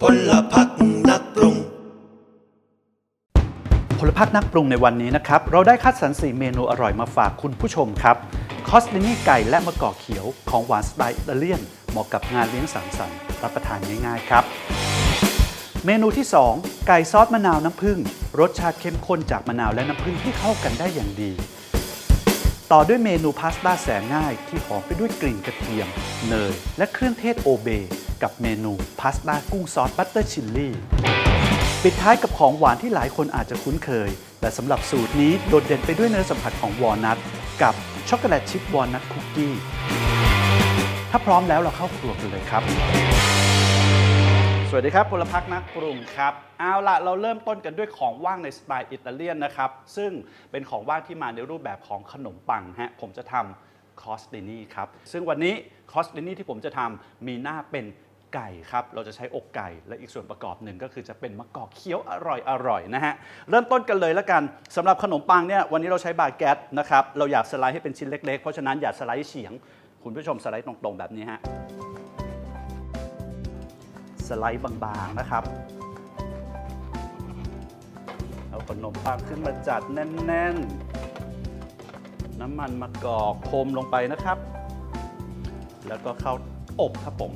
พลพักนักปรุง พลพักนักปรุงในวันนี้นะครับ เราได้คัดสรร4เมนูอร่อยมาฝากคุณผู้ชมครับ คอสตินี่ไก่และมะกอกเขียวของหวานสไตล์อิตาเลียน เหมาะกับงานเลี้ยงสังสรรค์รับประทานง่ายๆครับ เมนูที่ 2 ไก่ซอสมะนาวน้ำผึ้งรสชาติเข้มข้นจากมะนาวและน้ำผึ้งที่เข้ากันได้อย่างดี ต่อด้วยเมนูพาสต้าแสนง่ายที่หอมไปด้วยกลิ่นกระเทียม เนย และเครื่องเทศโอเบ กับเมนูพาสต้ากุ้งซอสบัตเตอร์ชิลลี่ ปิดท้ายกับของหวานที่หลายคนอาจจะคุ้นเคย แต่สำหรับสูตรนี้โดดเด่นไปด้วยเนื้อสัมผัสของวอลนัทกับช็อกโกแลตชิพวอลนัทคุกกี้ ถ้าพร้อมแล้วเราเข้าครัวกันเลยครับ วัสดีครับพลพักนักปรุงครับเอาละเราเริ่มต้นกันด้วยของว่างในสไตล์อิตาเลียนนะครับ ซึ่งเป็นของว่างที่มาในรูปแบบของขนมปังฮะผมจะทำคอสตินี่ครับ ซึ่งวันนี้คอสตินี่ที่ผมจะทำมีหน้าเป็นไก่ครับ เราจะใช้อกไก่และอีกส่วนประกอบหนึ่งก็คือจะเป็นมะกอกเคี้ยวอร่อยอร่อยนะฮะ เริ่มต้นกันเลยแล้วกันสำหรับขนมปังเนี่ยวันนี้เราใช้บาเกตนะครับเราอยากสไลด์ให้เป็นชิ้นเล็กๆ เพราะฉะนั้นอย่าสไลด์เฉียง คุณผู้ชมสไลด์ตรงๆแบบนี้ฮะ สไลด์บางๆนะครับ เอาขนมปังขึ้นมาจัดแน่น ๆ น้ำมันมะกอกโคมลงไปนะครับ แล้วก็เข้าอบครับผม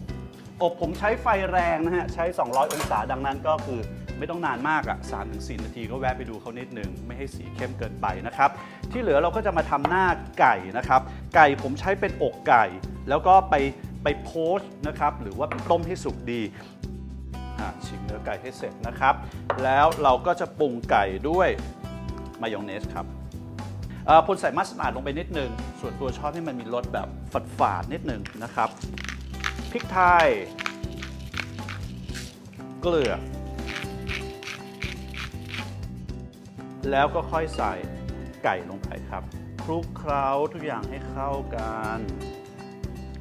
อบผมใช้ไฟแรงนะฮะ ใช้ 200 องศาดังนั้นก็คือไม่ต้องนานมากอะ่ะ3-4 นาทีก็แวะไปดูเขานิดหนึ่งไม่ให้สีเข้มเกินไปนะครับ ที่เหลือเราก็จะมาทำหน้าไก่นะครับ ไก่ผมใช้เป็นอกไก่ แล้วก็ไป ไปโพสต์นะครับหรือว่าไปต้มให้สุกดีชิมเนื้อไก่ให้เสร็จนะครับ แล้วเราก็จะปรุงไก่ด้วยมายองเนสครับพลใส่มัสตาร์ดลงไปนิดนึง ส่วนตัวชอบให้มันมีรสแบบฝาดๆนิดนึงนะครับพริกไทย เกลือ แล้วก็ค่อยใส่ไก่ลงไปครับคลุกเคล้าทุกอย่างให้เข้ากัน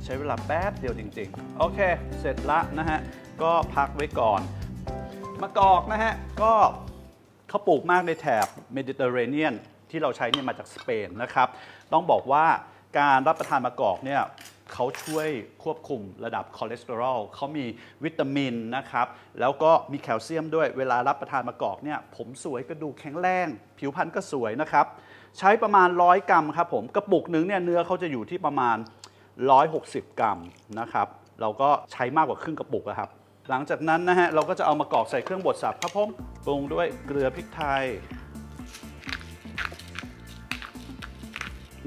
ใช้เวลาแป๊บเดียวจริง ๆ โอเค เสร็จละนะฮะ ก็พักไว้ก่อน มะกอกนะฮะ ก็เขาปลูกมากในแถบเมดิเตอร์เรเนียนที่เราใช้เนี่ยมาจากสเปนนะครับ ต้องบอกว่าการรับประทานมะกอกเนี่ยเขาช่วยควบคุมระดับคอเลสเตอรอลเขามีวิตามินนะครับ แล้วก็มีแคลเซียมด้วยเวลารับประทานมะกอกเนี่ยผมสวยกระดูกแข็งแรง ผิวพรรณก็สวยนะครับ ใช้ประมาณ 100 กรัมครับผม กระปุกหนึ่งเนี่ยเนื้อเขาจะอยู่ที่ประมาณ 160 กรัมนะครับเราก็ใช้มากกว่าครึ่งกระปุกอะครับ หลังจากนั้นนะฮะเราก็จะเอามากรอกใส่เครื่องบดสับครับผมปรุงด้วยเกลือพริกไทย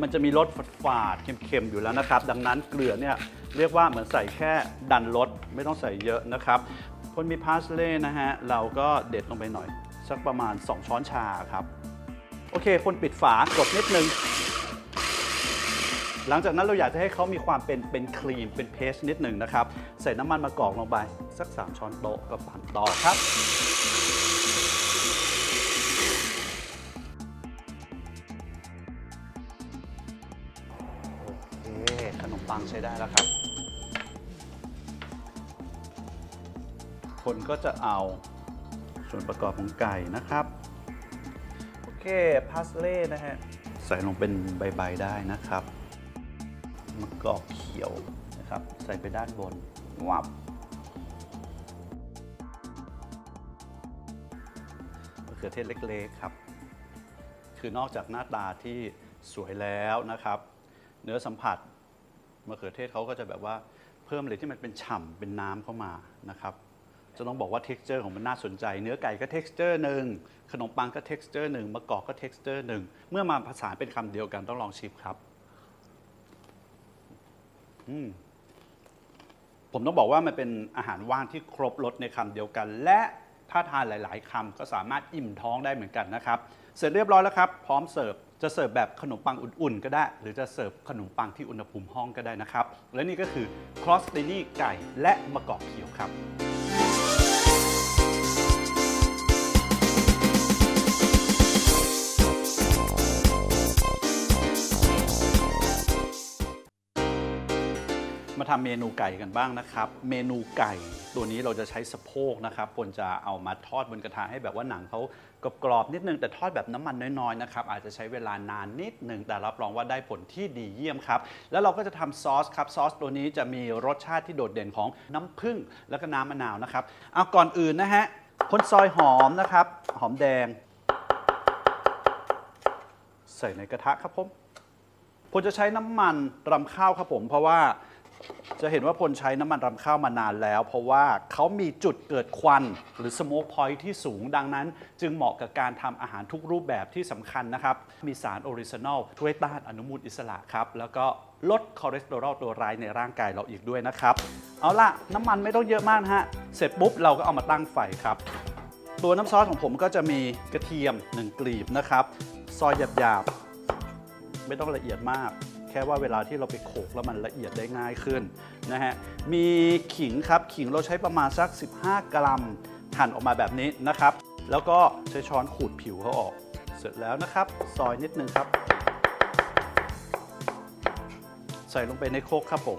มันจะมีรสฝาดๆเค็มๆอยู่แล้วนะครับ ดังนั้นเกลือเนี่ยเรียกว่าเหมือนใส่แค่ดันรสไม่ต้องใส่เยอะนะครับคนมีพาสเล่นะฮะเราก็เด็ดลงไปหน่อย สักประมาณ 2 ช้อนชาครับ โอเค คนปิดฝากดนิดนึง หลังจากนั้นเราอยากจะให้เขามีความเป็นเป็นครีมเป็นเพสนิดหนึ่งนะครับ ใส่น้ำมันมะกอกลงไปสัก 3 ช้อนโต๊ะก็ปั่นต่อครับ โอเคขนมปังใช้ได้แล้วครับ คนก็จะเอาส่วนประกอบของไก่นะครับ โอเคพาสเล่นะฮะ ใส่ลงเป็นใบ ๆ ได้นะครับ มะกอกเขียวนะครับ ใส่ไปด้านบนวับมะเขือเทศเล็กๆครับ คือนอกจากหน้าตาที่สวยแล้วนะครับ เนื้อสัมผัสมะเขือเทศเขาก็จะแบบว่าเพิ่มเลยที่มันเป็นฉ่ำเป็นน้ำเข้ามานะครับจะต้องบอกว่า t e x t อร์ของมันน่าสนใจ เนื้อไก่ก็ t e x t อร์หนึ่ง ขนมปังก็ t e x t อร์หนึ่งมะกอกก็ t e x t อร์หนึ่ง เมื่อมาผสานเป็นคำเดียวกันต้องลองชิมครับ ผมต้องบอกว่ามันเป็นอาหารว่างที่ครบรสในคำเดียวกัน และถ้าทานหลาย ๆคำก็สามารถอิ่มท้องได้เหมือนกันนะครับ เสร็จเรียบร้อยแล้วครับ พร้อมเสิร์ฟจะเสิร์ฟแบบขนมปังอุ่น ๆ ก็ได้ หรือจะเสิร์ฟขนมปังที่อุณหภูมิห้องก็ได้นะครับ และนี่ก็คือครอสตินี่ไก่และมะกอกเขียวครับ มาททำเมนูไก่กันบ้างนะครับ เมนูไก่ ตัวนี้เราจะใช้สะโพกนะครับควรจะเอามาทอดบนกระทะให้แบบว่าหนังเขากรอบๆนิดนึงแต่ทอดแบบน้ำมันน้อยๆนะครับอาจจะใช้เวลานานนิดนึงแต่รับรองว่าได้ผลที่ดีเยี่ยมครับแล้วเราก็จะทำซอสครับซอสตัวนี้จะมีรสชาติที่โดดเด่นของน้ำผึ้งแล้วก็น้ำมะนาวนะครับเอาก่อนอื่นนะฮะคนซอยหอมนะครับ หอมแดง ใส่ในกระทะครับผมผมจะใช้น้ำมันรำข้าวครับผม เพราะว่า จะเห็นว่าพลใช้น้ำมันรำข้าวมานานแล้ว เพราะว่าเขามีจุดเกิดควันหรือสโมกพอยที่สูงดังนั้น จึงเหมาะกับการทำอาหารทุกรูปแบบที่สำคัญนะครับ มีสารออริจินอลช่วยต้านอนุมูลอิสระครับ แล้วก็ลดคอเลสเตอรอลตัวร้ายในร่างกายเราอีกด้วยนะครับ เอาล่ะ น้ำมันไม่ต้องเยอะมากฮะเสร็จปุ๊บเราก็เอามาตั้งไฟครับ ตัวน้ำซอสของผมก็จะมีกระเทียม 1 กลีบนะครับซอยหยาบๆไม่ต้องละเอียดมาก แค่ว่าเวลาที่เราไปโขกแล้วมันละเอียดได้ง่ายขึ้นนะฮะมีขิงครับขิงเราใช้ประมาณสัก 15 กรัมหั่นออกมาแบบนี้นะครับ แล้วก็ใช้ช้อนขูดผิวเขาออก เสร็จแล้วนะครับ ซอยนิดนึงครับ ใส่ลงไปในโคกครับผม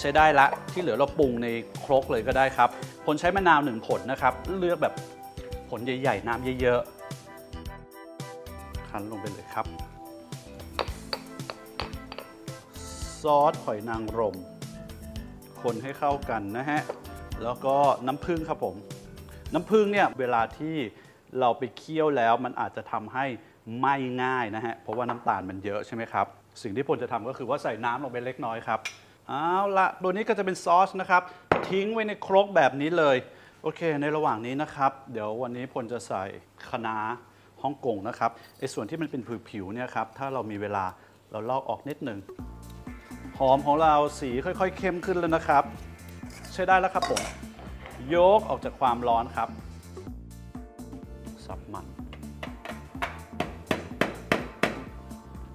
ใช้ได้ละที่เหลือเราปรุงในครกเลยก็ได้ครับผลใช้มะนาวหนึ่งผลนะครับ เลือกแบบผลใหญ่ ๆ น้ำเยอะๆ คั้นลงไปเลยครับ ซอสหอยนางรม คนให้เข้ากันนะฮะ แล้วก็น้ำผึ้งครับผม น้ำผึ้งเนี่ยเวลาที่เราไปเคี่ยวแล้วมันอาจจะทำให้ไหม้ง่ายนะฮะ เพราะว่าน้ำตาลมันเยอะใช่ไหมครับ สิ่งที่พลจะทำก็คือว่าใส่น้ำลงไปเล็กน้อยครับเอาละตัวนี้ก็จะเป็นซอสนะครับ ทิ้งไว้ในครกแบบนี้เลย โอเค ในระหว่างนี้นะครับ เดี๋ยววันนี้พลจะใส่คะน้า ฮ่องกงนะครับไอ้ส่วนที่มันเป็นผิวๆเนี่ยครับถ้าเรามีเวลาเราลอกออกนิดหนึ่งหอมของเราสีค่อยๆ เข้มขึ้นแล้วนะครับ ใช้ได้แล้วครับผม ยกออกจากความร้อนครับสับ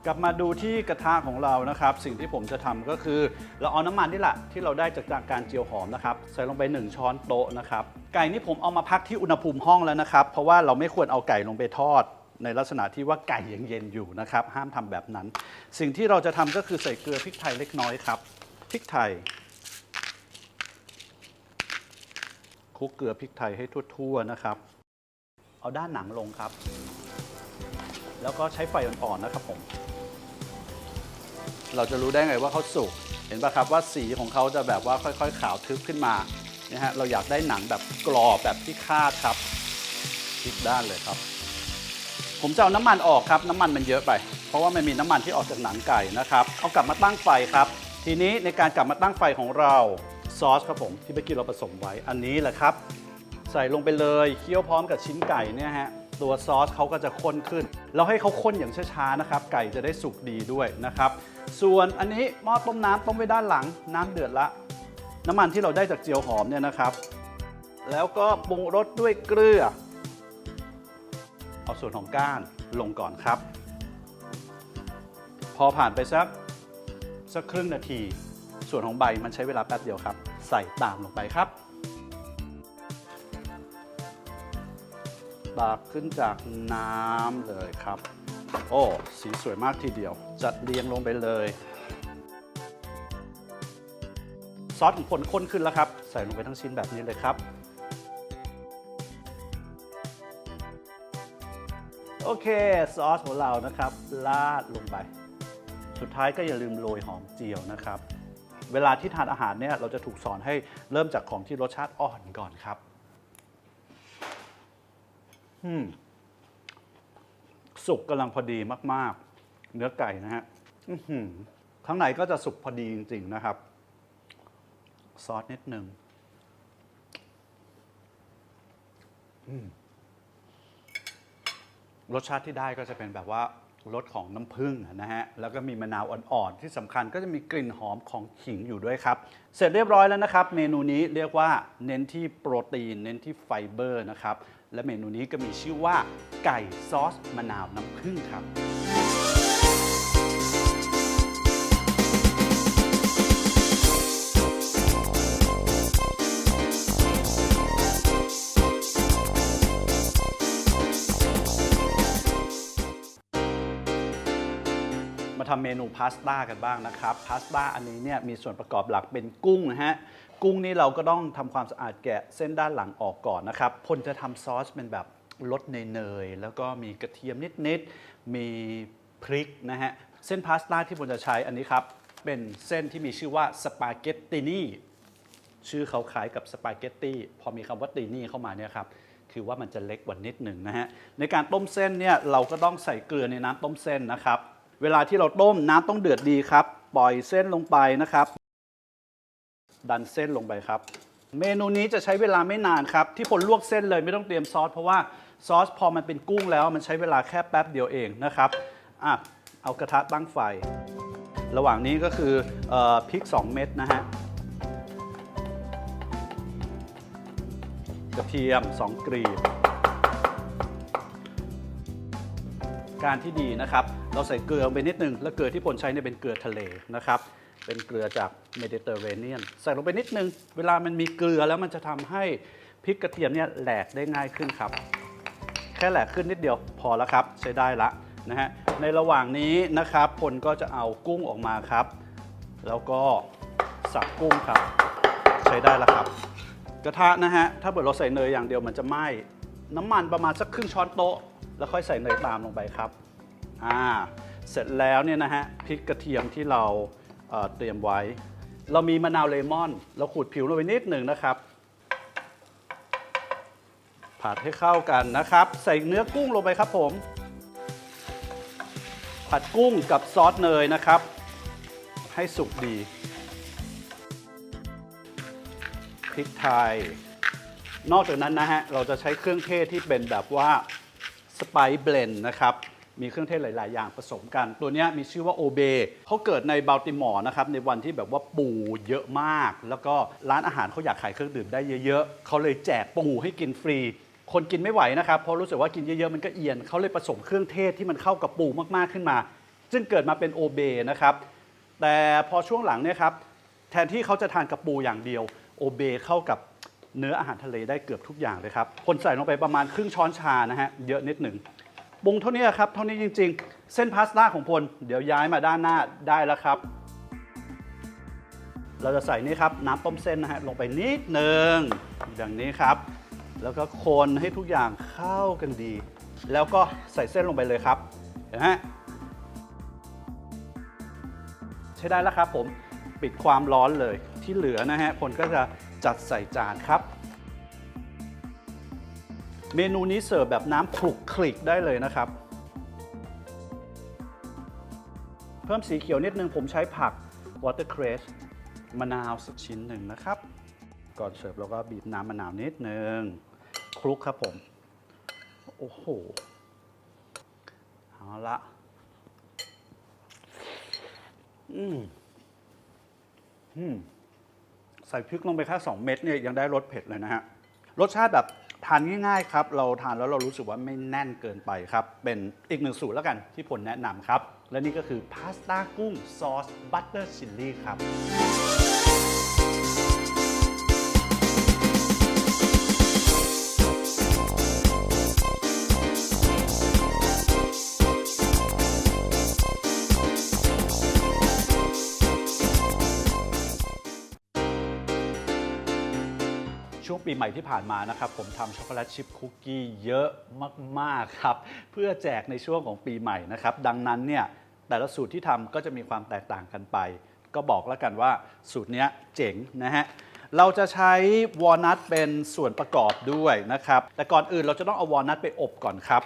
ลับมาดูที่กระทะของเรานะครับ สิ่งที่ผมจะทำก็คือ เราเอาน้ำมันนี่แหละที่เราได้จากการเจียวหอมนะครับ ใส่ลงไป 1 ช้อนโต๊ะนะครับ ไก่นี่ผมเอามาพักที่อุณหภูมิห้องแล้วนะครับ เพราะว่าเราไม่ควรเอาไก่ลงไปทอด ในลักษณะที่ว่าไก่ยังเย็นอยู่นะครับ ห้ามทำแบบนั้น สิ่งที่เราจะทำก็คือใส่เกลือพริกไทยเล็กน้อยครับพริกไทยคลุกเกลือพริกไทยให้ทั่วๆนะครับ เอาด้านหนังลงครับ แล้วก็ใช้ไฟอ่อนๆนะครับผม เราจะรู้ได้ไงว่าเขาสุก เห็นปะครับว่าสีของเขาจะแบบว่าค่อยๆ ขาวทึบขึ้นมานะฮะเราอยากได้หนังแบบกรอบแบบที่คาดครับพลิกด้านเลยครับ ผมจะเอาน้ำมันออกครับน้ำมันมันเยอะไป เพราะว่ามันมีน้ำมันที่ออกจากหนังไก่นะครับ เอากลับมาตั้งไฟครับ ทีนี้ในการกลับมาตั้งไฟของเราซอสครับผมที่เมื่อกี้เราผสมไว้อันนี้แหละครับ ใส่ลงไปเลยเคี่ยวพร้อมกับชิ้นไก่เนี่ยฮะตัวซอสเขาก็จะข้นขึ้น เราให้เขาข้นอย่างช้าๆนะครับ ไก่จะได้สุกดีด้วยนะครับ ส่วนอันนี้หม้อต้มน้ำต้มไว้ด้านหลัง น้ำเดือดละ น้ำมันที่เราได้จากเจียวหอมเนี่ยนะครับ แล้วก็ปรุงรสด้วยเกลือ เอาส่วนของก้านลงก่อนครับ พอผ่านไปสักสักครึ่งนาที ส่วนของใบมันใช้เวลาแป๊บเดียวครับ ใส่ตามลงไปครับตากขึ้นจากน้ำเลยครับ โอ้ สีสวยมากทีเดียว จัดเรียงลงไปเลย ซอสของคนข้นขึ้นแล้วครับ ใส่ลงไปทั้งชิ้นแบบนี้เลยครับ โอเค ซอสของเรานะครับลาดลงไป สุดท้ายก็อย่าลืมโรยหอมเจียวนะครับ เวลาที่ทานอาหารเนี่ยเราจะถูกสอนให้เริ่มจากของที่รสชาติอ่อนก่อนครับ อืม สุกกำลังพอดีมากๆ เนื้อไก่นะฮะข้างในก็จะสุกพอดีจริง ๆ นะครับ ซอสนิดหนึ่งรสชาติที่ได้ก็จะเป็นแบบว่ารสของน้ำผึ้งนะฮะ แล้วก็มีมะนาวอ่อนๆ ที่สำคัญก็จะมีกลิ่นหอมของขิงอยู่ด้วยครับ เสร็จเรียบร้อยแล้วนะครับ เมนูนี้เรียกว่าเน้นที่โปรตีน เน้นที่ไฟเบอร์นะครับ และเมนูนี้ก็มีชื่อว่า ไก่ซอสมะนาวน้ำผึ้งครับ มาทำเมนูพาสต้ากันบ้างนะครับ พาสต้าอันนี้เนี่ยมีส่วนประกอบหลักเป็นกุ้งนะฮะ กุ้งนี่เราก็ต้องทำความสะอาดแกะเส้นด้านหลังออกก่อนนะครับพลจะทำซอสเป็นแบบรสเนยๆแล้วก็มีกระเทียมนิดๆมีพริกนะฮะเส้นพาสต้าที่พลจะใช้อันนี้ครับเป็นเส้นที่มีชื่อว่าสปาเกตตินี่ชื่อเขาคล้ายกับสปาเกตตี้พอมีคำว่าตีนี่เข้ามาเนี่ยครับคือว่ามันจะเล็กกว่านิดหนึ่งนะฮะในการต้มเส้นเนี่ยเราก็ต้องใส่เกลือในน้ำต้มเส้นนะครับ เวลาที่เราต้มน้ำต้องเดือดดีครับ ปล่อยเส้นลงไปนะครับ ดันเส้นลงไปครับ เมนูนี้จะใช้เวลาไม่นานครับ ที่ผลลวกเส้นเลยไม่ต้องเตรียมซอสเพราะว่าซอสพอมันเป็นกุ้งแล้วมันใช้เวลาแค่แป๊บเดียวเองนะครับอะเอากระทะตั้งไฟ ระหว่างนี้ก็คือออพริก 2 เม็ดนะฮะกระเทียม 2 กรีบ การที่ดีนะครับ เราใส่เกลือลงไปนิดนึง แล้วเกลือที่ผลใช้เนี่ยเป็นเกลือทะเลนะครับ เป็นเกลือจากเมดิเตอร์เรเนียนใส่ลงไปนิดนึง เวลามันมีเกลือแล้วมันจะทำให้พริกกระเทียมเนี่ยแหลกได้ง่ายขึ้นครับ แค่แหลกขึ้นนิดเดียวพอแล้วครับ ใช้ได้ละนะฮะในระหว่างนี้นะครับพลก็จะเอากุ้งออกมาครับ แล้วก็สับกุ้งครับ ใช้ได้แล้วครับ กระทะนะฮะถ้าเกิดเราใส่เนยอย่างเดียวมันจะไหม้น้ำมันประมาณสักครึ่งช้อนโต๊ะ แล้วค่อยใส่เนยตามลงไปครับอ่าเสร็จแล้วเนี่ยนะฮะพริกกระเทียมที่เรา เตรียมไว้ เรามีมะนาวเลมอน เราขูดผิวลงไปนิดหนึ่งนะครับ ผัดให้เข้ากันนะครับ ใส่เนื้อกุ้งลงไปครับผม ผัดกุ้งกับซอสเนยนะครับ ให้สุกดีพริกไทย นอกจากนั้นนะฮะ เราจะใช้เครื่องเทศที่เป็นแบบว่าสไปซ์เบลนนะครับ มีเครื่องเทศหลาย ๆ อย่างผสมกัน ตัวนี้มีชื่อว่าโอเบเขาเกิดในบัลติมอร์นะครับในวันที่แบบว่าปูเยอะมาก แล้วก็ร้านอาหารเขาอยากขายเครื่องดื่มได้เยอะ ๆเขาเลยแจกปูให้กินฟรีคนกินไม่ไหวนะครับเพราะรู้สึกว่ากินเยอะๆมันก็เอียนเขาเลยผสมเครื่องเทศที่มันเข้ากับปูมากๆขึ้นมาจึงเกิดมาเป็นโอเบนะครับ แต่พอช่วงหลังเนี่ยครับแทนที่เขาจะทานกับปูอย่างเดียวโอเบเข้ากับเนื้ออาหารทะเลได้เกือบทุกอย่างเลยครับ คนใส่ลงไปประมาณครึ่งช้อนชานะฮะเยอะนิดหนึ่ง ปรุงเท่านี้ครับเท่านี้จริง ๆ เส้นพาสต้าของพลเดี๋ยวย้ายมาด้านหน้าได้แล้วครับ เราจะใส่นี่ครับน้ำต้มเส้นนะฮะลงไปนิดหนึ่งอย่างนี้ครับ แล้วก็คนให้ทุกอย่างเข้ากันดี แล้วก็ใส่เส้นลงไปเลยครับเห็นไหมใช้ได้แล้วครับผมปิดความร้อนเลยที่เหลือนะฮะผลก็จะจัดใส่จานครับ เมนูนี้เสิร์ฟแบบน้ำคลุกคลิกได้เลยนะครับ เพิ่มสีเขียวนิดนึงผมใช้ผัก watercress มะนาวสักชิ้นหนึ่งนะครับ ก่อนเสิร์ฟเราก็บีบน้ำมะนาวนิดนึงคลุกครับผม โอ้โห เอาละอืมอืมใส่พริกลงไปแค่2เม็ดเนี่ยยังได้รสเผ็ดเลยนะฮะ รสชาติแบบ ทานง่ายๆครับ เราทานแล้วเรารู้สึกว่าไม่แน่นเกินไปครับ เป็นอีกหนึ่งสูตรแล้วกันที่ผลแนะนำครับ และนี่ก็คือพาสต้ากุ้งซอสบัตเตอร์ชิลลี่ครับ ใหม่ที่ผ่านมานะครับผมทำช็อกโกแลตชิพคุกกี้เยอะมากๆครับเพื่อแจกในช่วงของปีใหม่นะครับดังนั้นเนี่ยแต่ละสูตรที่ทำก็จะมีความแตกต่างกันไป ก็บอกแล้วกันว่าสูตรเนี้ยเจ๋งนะฮะเราจะใช้วอลนัทเป็นส่วนประกอบด้วยนะครับแต่ก่อนอื่นเราจะต้องเอาวอลนัทไปอบก่อนครับ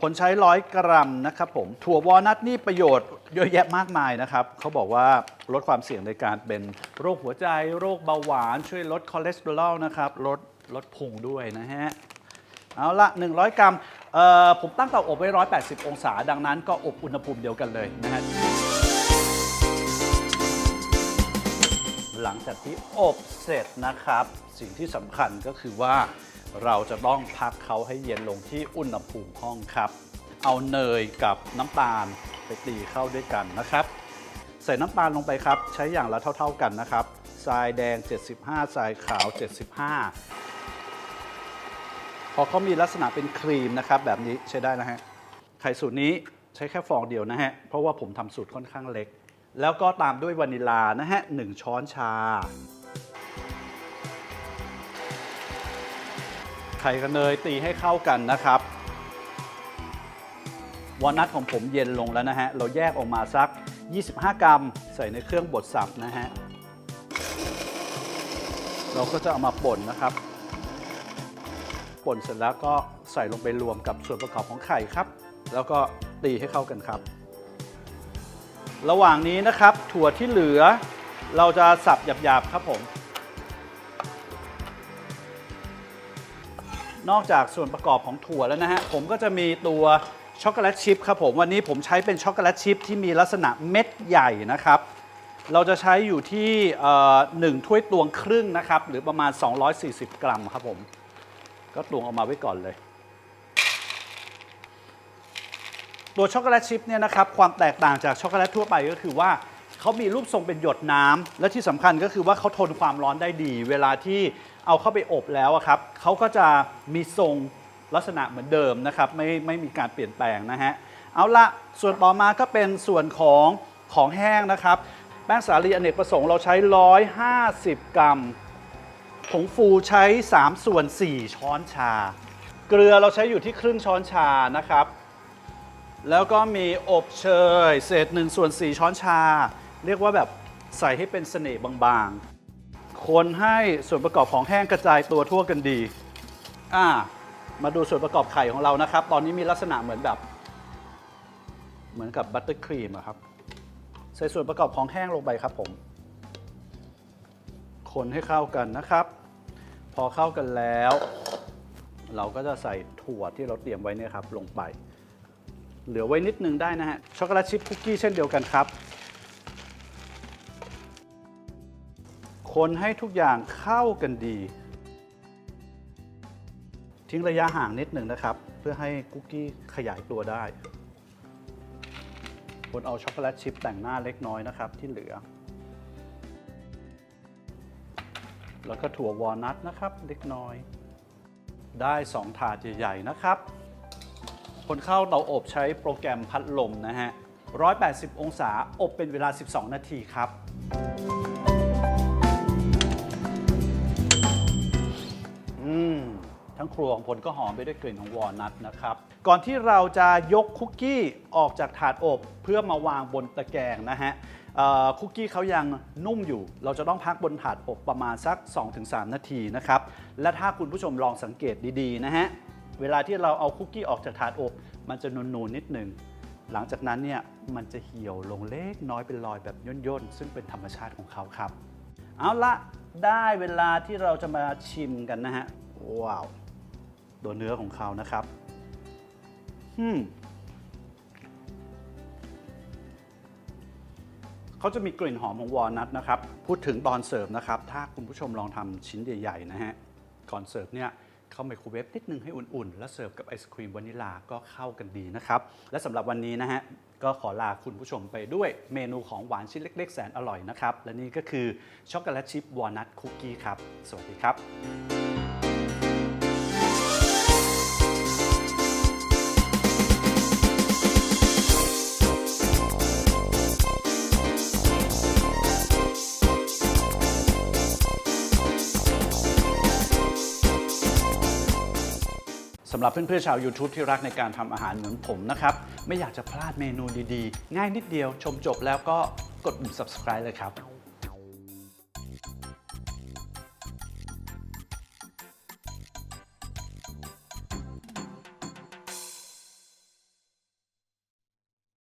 ผลใช้ร้อยกรัมนะครับผมถั่ววอลนัทนี่ประโยชน์เยอะแยะมากมายนะครับเขาบอกว่าลดความเสี่ยงในการเป็นโรคหัวใจ โรคเบาหวานช่วยลดคอเลสเตอรอลนะครับลดลดพุงด้วยนะฮะเอาละ 100 กรัมผมตั้งเตาอบไว้ 180 องศา ดังนั้นก็อบอุณหภูมิเดียวกันเลยนะฮะหลังจากที่อบเสร็จนะครับ สิ่งที่สำคัญก็คือว่า เราจะต้องพักเขาให้เย็นลงที่อุณหภูมิห้องครับ เอาเนยกับน้ำตาลไปตีเข้าด้วยกันนะครับ ใส่น้ำตาลลงไปครับ ใช้อย่างละเท่า ๆกันนะครับทรายแดง 75ทรายขาว 75 พอเขามีลักษณะเป็นครีมนะครับ แบบนี้ใช้ได้นะฮะไข่สูตรนี้ใช้แค่ฟองเดียวนะฮะ เพราะว่าผมทำสูตรค่อนข้างเล็ก แล้วก็ตามด้วยวานิลานะฮะหนึ่งช้อนชา ไข่กับเนยตีให้เข้ากันนะครับวอลนัทของผมเย็นลงแล้วนะฮะ เราแยกออกมาสัก 25 กรัม ใส่ในเครื่องบดสับนะฮะ เราก็จะเอามาป่นนะครับ ป่นเสร็จแล้วก็ใส่ลงไปรวมกับส่วนประกอบของไข่ครับ แล้วก็ตีให้เข้ากันครับ ระหว่างนี้นะครับ ถั่วที่เหลือ เราจะสับหยาบๆครับผม นอกจากส่วนประกอบของถั่วแล้วนะฮะ ผมก็จะมีตัวช็อกโกแลตชิพครับผมวันนี้ผมใช้เป็นช็อกโกแลตชิพที่มีลักษณะเม็ดใหญ่นะครับ เราจะใช้อยู่ที่หนึ่งถ้วยตวงครึ่งนะครับ หรือประมาณ 240 กรัมครับผม ก็ตวงออกมาไว้ก่อนเลย ตัวช็อกโกแลตชิพเนี่ยนะครับ ความแตกต่างจากช็อกโกแลตทั่วไปก็คือว่าเขามีรูปทรงเป็นหยดน้ำและที่สำคัญก็คือว่าเขาทนความร้อนได้ดี เวลาที่ เอาเข้าไปอบแล้วอะครับเขาก็จะมีทรงลักษณะเหมือนเดิมนะครับไม่ไม่มีการเปลี่ยนแปลงนะฮะเอาละส่วนต่อมาก็เป็นส่วนของของแห้งนะครับแป้งสาลีอเนกประสงค์เราใช้ 150 กรัมผงฟูใช้ 3 ส่วน 4 ช้อนชา เกลือเราใช้อยู่ที่ครึ่งช้อนชานะครับ แล้วก็มีอบเชย เศษ1ส่วน 4 ช้อนชา เรียกว่าแบบใส่ให้เป็นเสน่ห์บางๆ คนให้ส่วนประกอบของแห้งกระจายตัวทั่วกันดีอ่ามาดูส่วนประกอบไข่ของเรานะครับ ตอนนี้มีลักษณะเหมือนแบบ เหมือนกับบัตเตอร์ครีมครับ ใส่ส่วนประกอบของแห้งลงไปครับผม คนให้เข้ากันนะครับ พอเข้ากันแล้ว เราก็จะใส่ถั่วที่เราเตรียมไว้เนี่ยครับลงไป เหลือไว้นิดนึงได้นะฮะ ช็อกโกแลตชิพคุกกี้เช่นเดียวกันครับ คนให้ทุกอย่างเข้ากันดี ทิ้งระยะห่างนิดหนึ่งนะครับ เพื่อให้คุกกี้ขยายตัวได้คนเอาช็อกโกแลตชิพแต่งหน้าเล็กน้อยนะครับ ที่เหลือ แล้วก็ถั่ววอลนัทนะครับ เล็กน้อย ได้ 2 ถาดใหญ่ๆนะครับ คนเข้าเตาอบใช้โปรแกรมพัดลมนะฮะ 180 องศาอบเป็นเวลา 12 นาทีครับ ทั้งครัวของผลก็หอมไปด้วยกลิ่นของวอลนัทนะครับ ก่อนที่เราจะยกคุกกี้ออกจากถาดอบ เพื่อมาวางบนตะแกรงนะฮะคุกกี้เขายังนุ่มอยู่ เราจะต้องพักบนถาดอบประมาณสัก 2-3 นาทีนะครับ และถ้าคุณผู้ชมลองสังเกตดีๆนะฮะ เวลาที่เราเอาคุกกี้ออกจากถาดอบ มันจะนูนๆนิดหนึ่ง หลังจากนั้นเนี่ยมันจะเหี่ยวลงเล็กน้อยเป็นรอยแบบย่นๆ ซึ่งเป็นธรรมชาติของเขาครับ เอาละได้เวลาที่เราจะมาชิมกันนะฮะ ว้าว ตัวเนื้อของเขานะครับอืมเขาจะมีกลิ่นหอมของวอลนัทนะครับ พูดถึงตอนเสิร์ฟนะครับ ถ้าคุณผู้ชมลองทำชิ้นใหญ่ๆนะฮะ ก่อนเสิร์ฟเนี่ยเข้าไมโครเวฟนิดนึงให้อุ่นๆ แล้วเสิร์ฟกับไอศครีมวานิลาก็เข้ากันดีนะครับ และสำหรับวันนี้นะฮะ ก็ขอลาคุณผู้ชมไปด้วยเมนูของหวานชิ้นเล็กๆ แสนอร่อยนะครับ และนี่ก็คือช็อกโกแลตชิพวอลนัทคุกกี้ครับ สวัสดีครับำหรับเพื่อนๆชาว YouTube ที่รักในการทำอาหารเหมือนผมนะครับ ไม่อยากจะพลาดเมนูดีๆ ง่ายนิดเดียวชมจบแล้วก็กดปุ่ม subscribe เลยครับ